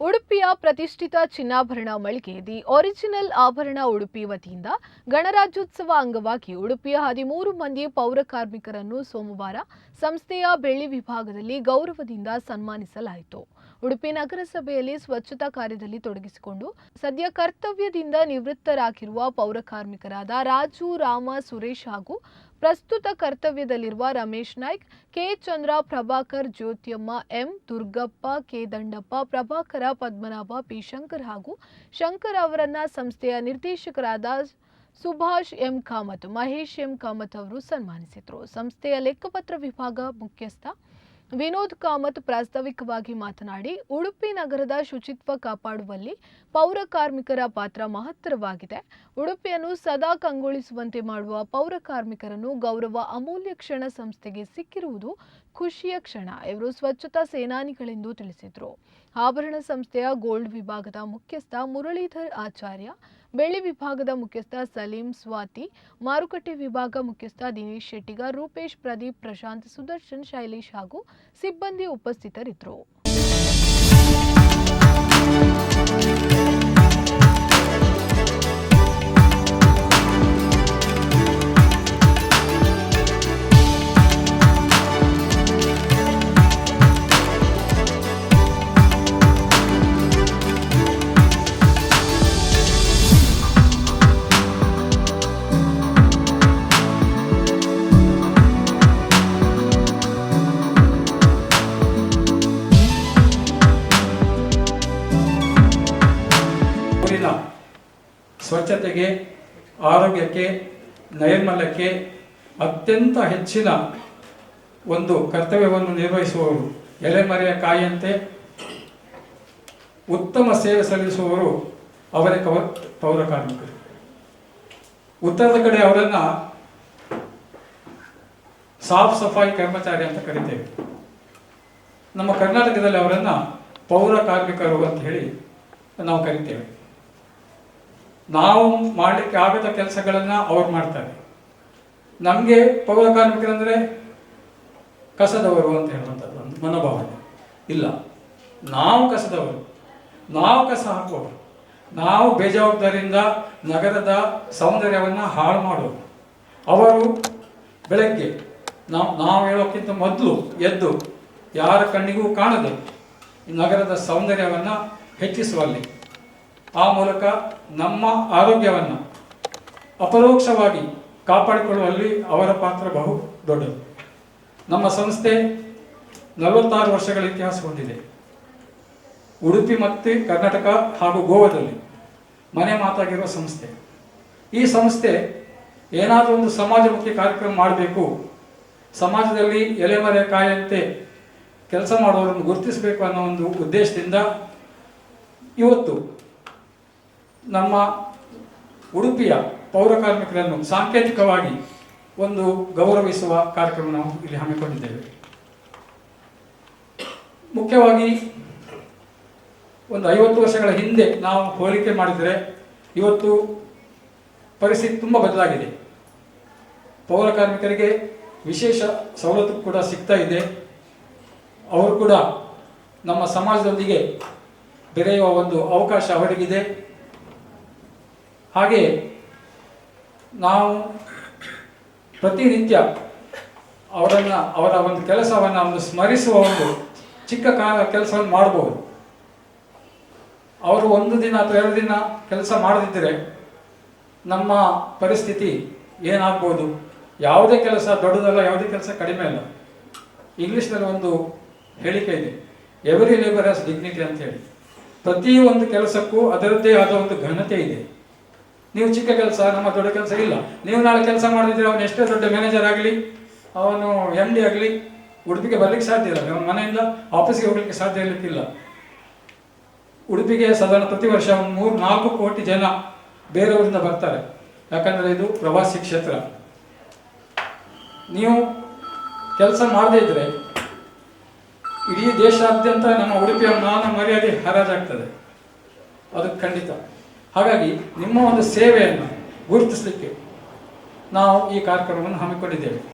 ಉಡುಪಿಯ ಪ್ರತಿಷ್ಠಿತ ಚಿನ್ನಾಭರಣ ಮಳಿಗೆ ದಿ ಒರಿಜಿನಲ್ ಆಭರಣ ಉಡುಪಿ ವತಿಯಿಂದ ಗಣರಾಜ್ಯೋತ್ಸವ ಅಂಗವಾಗಿ ಉಡುಪಿಯ ಹದಿಮೂರು ಮಂದಿ ಪೌರ ಕಾರ್ಮಿಕರನ್ನು ಸೋಮವಾರ ಸಂಸ್ಥೆಯ ಬೆಳ್ಳಿ ವಿಭಾಗದಲ್ಲಿ ಗೌರವದಿಂದ ಸನ್ಮಾನಿಸಲಾಯಿತು. ಉಡುಪಿ ನಗರಸಭೆಯಲ್ಲಿ ಸ್ವಚ್ಛತಾ ಕಾರ್ಯದಲ್ಲಿ ತೊಡಗಿಸಿಕೊಂಡು ಸದ್ಯ ಕರ್ತವ್ಯದಿಂದ ನಿವೃತ್ತರಾಗಿರುವ ಪೌರ ಕಾರ್ಮಿಕರಾದ ರಾಜು, ರಾಮ, ಸುರೇಶ್ ಹಾಗೂ ಪ್ರಸ್ತುತ ಕರ್ತವ್ಯದಲ್ಲಿರುವ Ramesh Naik, K. Chandra, Prabhakar, Jyothiyamma, M. Durgappa, K. Dandappa, Prabhakara, Padmanabha, P. Shankar ಹಾಗೂ ಶಂಕರ್ ಅವರನ್ನ ಸಂಸ್ಥೆಯ ನಿರ್ದೇಶಕರಾದ ಸುಭಾಷ್ ಎಂ. ಕಾಮತ್, ಮಹೇಶ್ ಎಂ. ಕಾಮತ್ ಅವರು ಸನ್ಮಾನಿಸಿದರು. ಸಂಸ್ಥೆಯ ಲೆಕ್ಕಪತ್ರ ವಿಭಾಗ ಮುಖ್ಯಸ್ಥ ವಿನೋದ್ ಕಾಮತ್ ಪ್ರಾಸ್ತಾವಿಕವಾಗಿ ಮಾತನಾಡಿ, ಉಡುಪಿ ನಗರದ ಶುಚಿತ್ವ ಕಾಪಾಡುವಲ್ಲಿ ಪೌರ ಕಾರ್ಮಿಕರ ಪಾತ್ರ ಮಹತ್ತರವಾಗಿದೆ. ಉಡುಪಿಯನ್ನು ಸದಾ ಕಂಗೊಳಿಸುವಂತೆ ಮಾಡುವ ಪೌರ ಕಾರ್ಮಿಕರನ್ನು ಗೌರವ ಅಮೂಲ್ಯ ಕ್ಷಣ ಸಂಸ್ಥೆಗೆ ಸಿಕ್ಕಿರುವುದು ಖುಷಿಯ ಕ್ಷಣ, ಇವರು ಸ್ವಚ್ಛತಾ ಸೇನಾನಿಗಳೆಂದು ತಿಳಿಸಿದರು. ಆಭರಣ ಸಂಸ್ಥೆಯ ಗೋಲ್ಡ್ ವಿಭಾಗದ ಮುಖ್ಯಸ್ಥ ಮುರಳೀಧರ್ ಆಚಾರ್ಯ ಬೆಳ್ಳಿ ವಿಭಾಗದ ಮುಖ್ಯಸ್ಥ ಸಲೀಂ ಸ್ವಾತಿ, ಮಾರುಕಟ್ಟೆ ವಿಭಾಗ ಮುಖ್ಯಸ್ಥ ದಿನೇಶ್ ಶೆಟ್ಟಿಗ, ರೂಪೇಶ್ ಪ್ರದೀಪ್ ಪ್ರಶಾಂತ್, ಸುದರ್ಶನ್ ಶೈಲೇಶ್ ಹಾಗೂ ಸಿಬ್ಬಂದಿ ಉಪಸ್ಥಿತರಿದ್ದರು. ಸ್ವಚ್ಛತೆಗೆ, ಆರೋಗ್ಯಕ್ಕೆ, ನೈರ್ಮಲ್ಯಕ್ಕೆ ಅತ್ಯಂತ ಹೆಚ್ಚಿನ ಒಂದು ಕರ್ತವ್ಯವನ್ನು ನಿರ್ವಹಿಸುವವರು ಎಲೆಮರೆಯ ಕಾಯಿಯಂತೆ ಉತ್ತಮ ಸೇವೆ ಸಲ್ಲಿಸುವವರು ಅವರೇ ಕವ ಪೌರ ಕಾರ್ಮಿಕರು. ಉತ್ತರದ ಕಡೆ ಅವರನ್ನು ಸಾಫ್ ಸಫಾಯಿ ಕರ್ಮಚಾರಿ ಅಂತ ಕರಿತೇವೆ. ನಮ್ಮ ಕರ್ನಾಟಕದಲ್ಲಿ ಅವರನ್ನು ಪೌರ ಕಾರ್ಮಿಕರು ಅಂತ ಹೇಳಿ ನಾವು ಕರಿತೇವೆ. ನಾವು ಮಾಡಲಿಕ್ಕೆ ಆಗದ ಕೆಲಸಗಳನ್ನು ಅವ್ರು ಮಾಡ್ತಾರೆ. ನಮಗೆ ಪೌರ ಕಾರ್ಮಿಕರಂದರೆ ಕಸದವರು ಅಂತ ಹೇಳುವಂಥದ್ದು ಒಂದು ಮನೋಭಾವನೆ. ಇಲ್ಲ, ನಾವು ಕಸದವರು. ನಾವು ಕಸ ಹಾಕುವವರು ನಾವು ಬೇಜವಾಬ್ದಾರಿಯಿಂದ ನಗರದ ಸೌಂದರ್ಯವನ್ನು ಹಾಳು ಮಾಡುವರು ಅವರು ಬೆಳಗ್ಗೆ, ನಾವು ನಾವು ಹೇಳೋಕ್ಕಿಂತ ಮೊದಲು ಎದ್ದು ಯಾರ ಕಣ್ಣಿಗೂ ಕಾಣದೆ ನಗರದ ಸೌಂದರ್ಯವನ್ನು ಹೆಚ್ಚಿಸುವಲ್ಲಿ ಆ ಮೂಲಕ ನಮ್ಮ ಆರೋಗ್ಯವನ್ನು ಅಪರೋಕ್ಷವಾಗಿ ಕಾಪಾಡಿಕೊಳ್ಳುವಲ್ಲಿ ಅವರ ಪಾತ್ರ ಬಹು ದೊಡ್ಡದು. ನಮ್ಮ ಸಂಸ್ಥೆ ನಲವತ್ತಾರು ವರ್ಷಗಳ ಇತಿಹಾಸ ಹೊಂದಿದೆ. ಉಡುಪಿ ಮತ್ತು ಕರ್ನಾಟಕ ಹಾಗೂ ಗೋವಾದಲ್ಲಿ ಮನೆ ಮಾತಾಗಿರುವ ಸಂಸ್ಥೆ. ಈ ಸಂಸ್ಥೆ ಏನಾದರೂ ಒಂದು ಸಮಾಜಮುಖಿ ಕಾರ್ಯಕ್ರಮ ಮಾಡಬೇಕು, ಸಮಾಜದಲ್ಲಿ ಎಲೆಮರೆ ಕಾಯಂತೆ ಕೆಲಸ ಮಾಡುವವರನ್ನು ಗುರುತಿಸಬೇಕು ಅನ್ನೋ ಒಂದು ಉದ್ದೇಶದಿಂದ ಇವತ್ತು ನಮ್ಮ ಉಡುಪಿಯ ಪೌರ ಕಾರ್ಮಿಕರನ್ನು ಸಾಂಕೇತಿಕವಾಗಿ ಒಂದು ಗೌರವಿಸುವ ಕಾರ್ಯಕ್ರಮ ನಾವು ಇಲ್ಲಿ ಹಮ್ಮಿಕೊಂಡಿದ್ದೇವೆ. ಮುಖ್ಯವಾಗಿ ಒಂದು ಐವತ್ತು ವರ್ಷಗಳ ಹಿಂದೆ ನಾವು ಹೋಲಿಕೆ ಮಾಡಿದರೆ ಇವತ್ತು ಪರಿಸ್ಥಿತಿ ತುಂಬ ಬದಲಾಗಿದೆ. ಪೌರ ಕಾರ್ಮಿಕರಿಗೆ ವಿಶೇಷ ಸವಲತ್ತು ಕೂಡ ಸಿಗ್ತಾ ಇದೆ. ಅವರು ಕೂಡ ನಮ್ಮ ಸಮಾಜದೊಂದಿಗೆ ಬೆರೆಯುವ ಒಂದು ಅವಕಾಶ ಅವರಿಗಿದೆ. ಹಾಗೆ ನಾವು ಪ್ರತಿನಿತ್ಯ ಅವರನ್ನು, ಅವರ ಒಂದು ಕೆಲಸವನ್ನು ಒಂದು ಸ್ಮರಿಸುವ ಒಂದು ಚಿಕ್ಕ ಕಾಲ ಕೆಲಸವನ್ನು ಮಾಡಬಹುದು ಅವರು ಒಂದು ದಿನ ಅಥವಾ ಎರಡು ದಿನ ಕೆಲಸ ಮಾಡದಿದ್ದರೆ ನಮ್ಮ ಪರಿಸ್ಥಿತಿ ಏನಾಗ್ಬೋದು? ಯಾವುದೇ ಕೆಲಸ ದೊಡ್ಡದಲ್ಲ, ಯಾವುದೇ ಕೆಲಸ ಕಡಿಮೆ ಅಲ್ಲ. ಇಂಗ್ಲೀಷ್ನಲ್ಲಿ ಒಂದು ಹೇಳಿಕೆ ಇದೆ. ಎವ್ರಿ ಲೇಬರ್ ಹ್ಯಾಸ್ ಡಿಗ್ನಿಟಿ ಅಂತ ಹೇಳಿ. ಪ್ರತಿ ಒಂದು ಕೆಲಸಕ್ಕೂ ಅದರದ್ದೇ ಆದ ಒಂದು ಘನತೆ ಇದೆ. ನೀವು ಚಿಕ್ಕ ಕೆಲಸ, ನಮ್ಮ ದೊಡ್ಡ ಕೆಲಸ ಇಲ್ಲ. ನೀವು ನಾಳೆ ಕೆಲಸ ಮಾಡಿದ್ರೆ ಅವನು ಎಷ್ಟೇ ದೊಡ್ಡ ಮ್ಯಾನೇಜರ್ ಆಗಲಿ, ಅವನು ಎಂ ಡಿ ಆಗಲಿ, ಉಡುಪಿಗೆ ಬರ್ಲಿಕ್ಕೆ ಸಾಧ್ಯ ಇಲ್ಲ. ಅವನ ಮನೆಯಿಂದ ಆಫೀಸ್ಗೆ ಹೋಗ್ಲಿಕ್ಕೆ ಸಾಧ್ಯ ಇರಲಿಕ್ಕಿಲ್ಲ. ಉಡುಪಿಗೆ ಸಾಧಾರಣ ಪ್ರತಿ ವರ್ಷ ಒಂದು ಮೂರು, ನಾಲ್ಕು ಕೋಟಿ ಜನ ಬೇರೆಯವರಿಂದ ಬರ್ತಾರೆ. ಯಾಕಂದರೆ ಇದು ಪ್ರವಾಸಿ ಕ್ಷೇತ್ರ. ನೀವು ಕೆಲಸ ಮಾಡದೇ ಇದ್ರೆ ಇಡೀ ದೇಶಾದ್ಯಂತ ನಮ್ಮ ಉಡುಪಿಯ ಮಾನ ಮರ್ಯಾದೆ ಹರಾಜಾಗ್ತದೆ. ಅದು ಖಂಡಿತ. ಹಾಗಾಗಿ ನಿಮ್ಮ ಒಂದು ಸೇವೆಯನ್ನು ಗುರುತಿಸಲಿಕ್ಕೆ ನಾವು ಈ ಕಾರ್ಯಕ್ರಮವನ್ನು ಹಮ್ಮಿಕೊಂಡಿದ್ದೇವೆ.